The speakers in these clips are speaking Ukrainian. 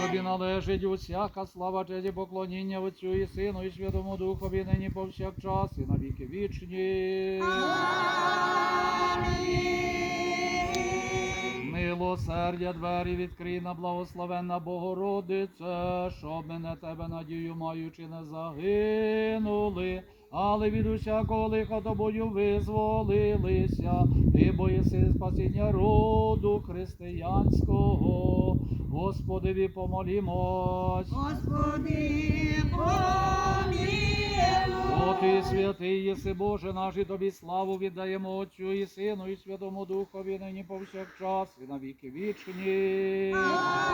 Тобі належить усяка слава, честь і поклоніння Отцю і Сину, і Святому Духові, нині повсякчас, і на віки вічні. Милосердя двері відкрий на благословенна Богородице, щоб ми на тебе надію маючи не загинули, але від усякого лиха тобою визволилися, ти боїси спасіння роду християнського. Господеві помолімось. Господи, помилуй. О, ти святий єси Боже наш, і тобі славу віддаємо Отцю і Сину, і Святому Духові, нині повсякчас, і навіки вічні. Нині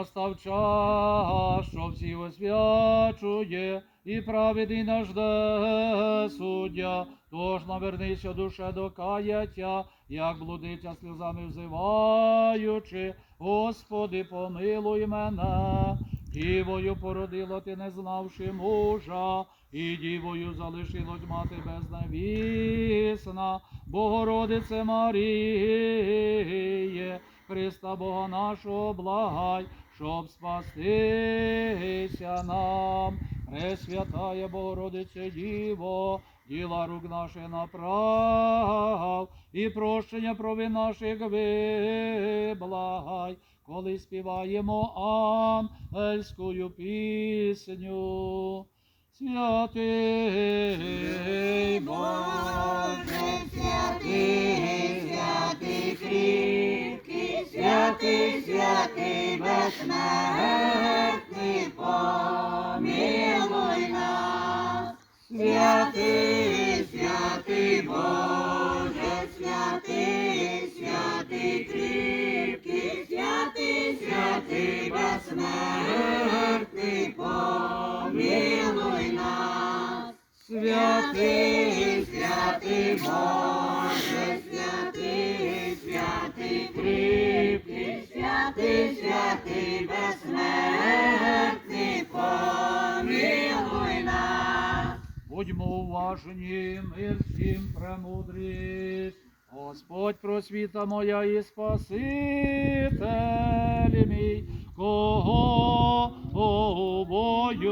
настав час, що всі освячує, і праведний наш де суддя. Тож навернися, душе до каяття, як блудиця сльозами взиваючи, Господи, помилуй мене. Дівою породила ти, не знавши мужа, і дівою залишилось мати безневісна, Богородице Маріє, Христа Бога нашого благай, щоб спастися нам. Пресвятає Богородице Діво, діла рук наших направ, і прощення провин наших виблагай, коли співаємо ангельською пісню. Святий Боже, святий, святий святий, святий, безсмертний, помилуй нас. Святий, святий Боже, святий, святий кріпкий, святий, святий, безсмертний, помилуй нас. Святий, святий Боже, кріпкий, святий, безсмертний. Будьмо уважні, мир всім премудрість. Господь просвіта моя і Спаситель мій, кого боюся.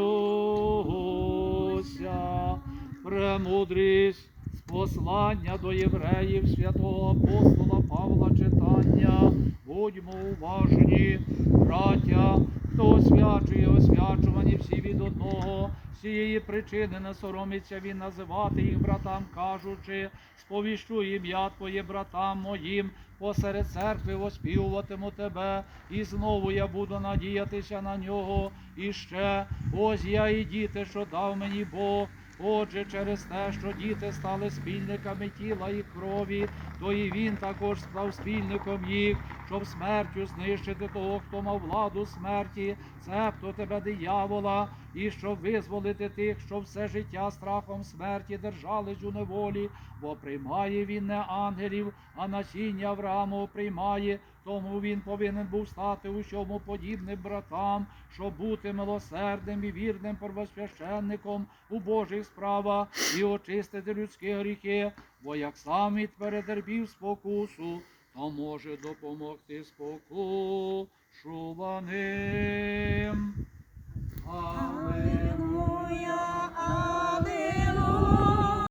Премудрість послання до євреїв святого апостола Павла читання. Будьмо уважні, браття, хто освячує освячувані всі від одного. З цієї причини не соромиться він називати їх братам, кажучи, сповіщу ім'я Твоє братам моїм, посеред церкви оспівуватиму тебе, і знову я буду надіятися на нього. І ще ось я і діти, що дав мені Бог. Отже, через те, що діти стали спільниками тіла і крові, то і він також став спільником їх, щоб смертю знищити того, хто мав владу смерті, цебто тебе диявола, і щоб визволити тих, що все життя страхом смерті держались у неволі, бо приймає він не ангелів, а насіння Аврааму приймає, тому він повинен був стати усьому подібним братам, щоб бути милосердним і вірним первосвященником у Божих справах і очистити людські гріхи, бо як сам він перетерпів спокусу, то може допомогти спокушуваним.